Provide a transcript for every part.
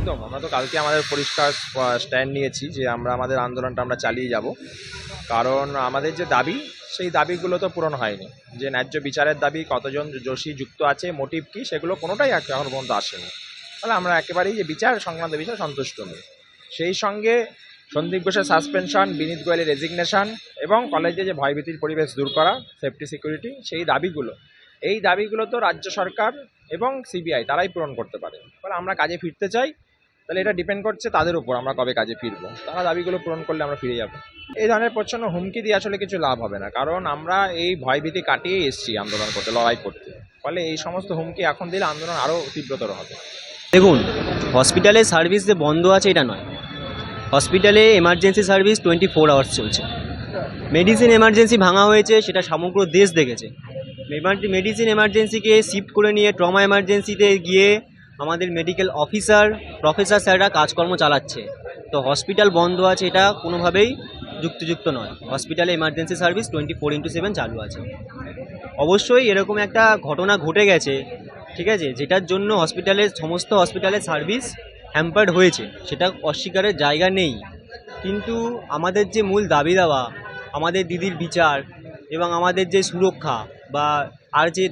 একদম, আমরা তো কালকে আমাদের পরিষ্কার স্ট্যান্ড নিয়েছি যে আমরা, আমাদের আন্দোলনটা আমরা চালিয়ে যাব। কারণ আমাদের যে দাবি, সেই দাবিগুলো তো পূরণ হয়নি। যে ন্যায্য বিচারের দাবি, কতজন দোষী যুক্ত আছে মোটিভ কী, সেগুলো কোনোটাই এখনও পর্যন্ত আসেনি। তাহলে আমরা একেবারেই যে বিচার সংক্রান্ত বিষয়ে সন্তুষ্ট নই। সেই সঙ্গে সন্দীপ ঘোষের সাসপেনশন বিনীত গোয়েলের রেজিগনেশন এবং কলেজে যে ভয়ভীতির পরিবেশ দূর করা সেফটি সিকিউরিটি সেই দাবিগুলো। এই দাবিগুলো তো রাজ্য সরকার এবং সিবিআই তারাই পূরণ করতে পারে। ফলে আমরা কাজে ফিরতে চাই। তাহলে এটা ডিপেন্ড করছে তাদের উপর, আমরা কবে কাজে ফিরবো। তারা দাবিগুলো পূরণ করলে আমরা ফিরে যাব। এই ধরনের প্রচ্ছন্ন হুমকি দিয়ে আসলে কিছু লাভ হবে না, কারণ আমরা এই ভয়ভীতি কাটিয়ে এসেছি আন্দোলন করতে, লড়াই করতে। ফলে এই সমস্ত হুমকি এখন দিলে আন্দোলন আরও তীব্রতর হবে। দেখুন হসপিটালে সার্ভিস যে বন্ধ আছে, এটা নয়। হসপিটালে emergency service twenty four hours চলছে। মেডিসিন এমার্জেন্সি ভাঙা হয়েছে, সেটা সমগ্র দেশ দেখেছে। মেডিসিন এমার্জেন্সিকে শিফট করে নিয়ে ট্রমা এমার্জেন্সিতে গিয়ে আমাদের মেডিকেল অফিসার প্রফেসর স্যাররা কাজকর্ম চালাচ্ছে। তো হসপিটাল বন্ধ আছে, এটা কোনোভাবেই যুক্তিযুক্ত নয়। হসপিটালে emergency service twenty four into seven চালু আছে। অবশ্যই এরকম একটা ঘটনা ঘটে গেছে, ঠিক আছে, যেটার জন্য হসপিটালের সমস্ত হসপিটালের সার্ভিস হ্যাম্পার্ড হয়েছে। সেটা অস্বীকারের জায়গা নেই। কিন্তু আমাদের যে মূল দাবি দেওয়া আমাদের দিদির বিচার এবং আমাদের যে সুরক্ষা বা আর যে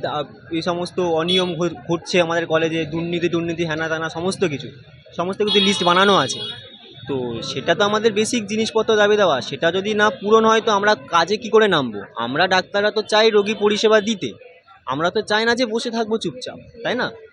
এই সমস্ত অনিয়ম ঘটছে আমাদের কলেজে, দুর্নীতি দুর্নীতি হ্যানা তানা, সমস্ত কিছু সমস্ত কিছু লিস্ট বানানো আছে। তো সেটা তো আমাদের বেসিক জিনিসপত্র দাবি দেওয়া। সেটা যদি না পূরণ হয় তো আমরা কাজে কি করে নামবো? আমরা ডাক্তাররা তো চাই রোগী পরিষেবা দিতে। আমরা তো চাই না যে বসে থাকব চুপচাপ, তাই না?